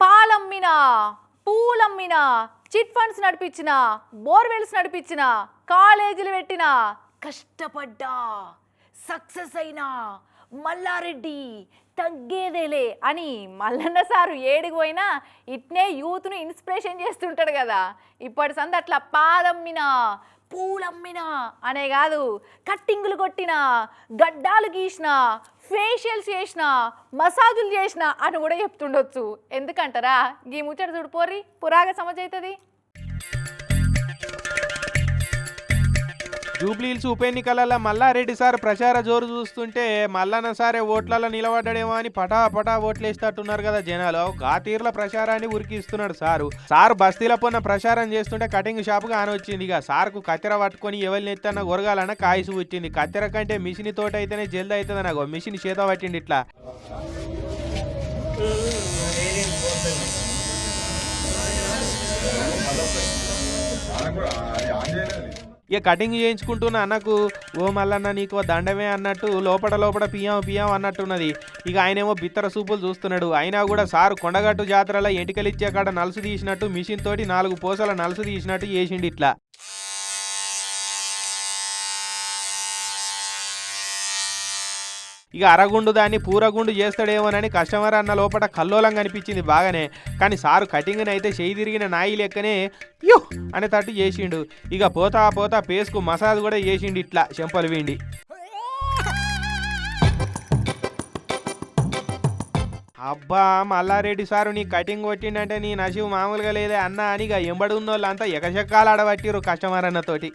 పాలమ్మిన పూలమ్మిన chit funds నడిపించిన borewells నడిపించిన కాలేజీలు పెట్టిన కష్టపడ్డా సక్సెస్ అయినా మల్లారెడ్డి తగ్గేదేలే అని మల్లన్న సారు ఏడికి పోయినా ఇట్నే యూత్ను ఇన్స్పిరేషన్ చేస్తుంటాడు కదా. ఇప్పటి సంది అట్లా పాదమ్మిన పూలమ్మిన అనే కాదు కట్టింగులు కొట్టిన గడ్డాలు గీసిన ఫేషియల్స్ చేసిన మసాజులు చేసిన అని కూడా చెప్తుండొచ్చు. ఎందుకంటారా? గీ ముచ్చట చూడు పోరి పురాగ సమజ్ అవుతుంది జూబ్లీహిల్స్ ఉప ఎన్నికలలో మల్లారెడ్డి సార్ ప్రచార జోరు చూస్తుంటే మల్లన్న సారే ఓట్లలో నిలబడ్డాడేమో అని పటా పటా ఓట్లేస్తట్టున్నారు కదా జనాలు. గా తీర్ల ప్రచారాన్ని ఉరికిస్తున్నాడు సారు. సార్ బస్తీల పొన్న ప్రచారం చేస్తుంటే కటింగ్ షాప్గా ఆన వచ్చింది. ఇక సార్కు కత్తెర పట్టుకొని ఎవరిని ఎత్తన్న గొరగాలన్న కాయసు వచ్చింది కత్తెర కంటే మిషన్ తోట అయితేనే జల్ది అవుతుంది నాకు మిషన్ చేత పట్టిండి ఇట్లా. ఇక కటింగ్ చేయించుకుంటున్న అన్నకు ఓ మల్లన్న నీకు దండమే అన్నట్టు లోపల లోపల పియ్యం పియ్యం అన్నట్టున్నది. ఇక ఆయనేమో బిత్తర సూపులు చూస్తున్నాడు. అయినా కూడా సారు కొండగట్టు జాతరలో ఎంటికలిచ్చే కాడ నలుసు తీసినట్టు మిషన్ తోటి నాలుగు పూసల నలుసు తీసినట్టు చేసిండు ఇట్లా. ఇక అరగుండు దాన్ని పూరగుండు చేస్తాడేమోనని కస్టమర్ అన్న లోపల కల్లోలం కనిపించింది బాగానే. కానీ సారు కటింగ్ని అయితే చేయి తిరిగిన నాయి లెక్కనే యో అనే తట్టు చేసిండు. ఇక పోతా పోతా పేస్కు మసాజ్ కూడా చేసిండు ఇట్లా చెంపలు వీండి. అబ్బా మల్లారెడ్డి సారు నీ కటింగ్ కొట్టిండంటే నీ నసివు మామూలుగా లేదే అన్న అని ఇక ఎంబడి ఉన్న వాళ్ళంతా ఎకశక్కాలు ఆడబట్టిరు కస్టమర్ అన్నతోటి.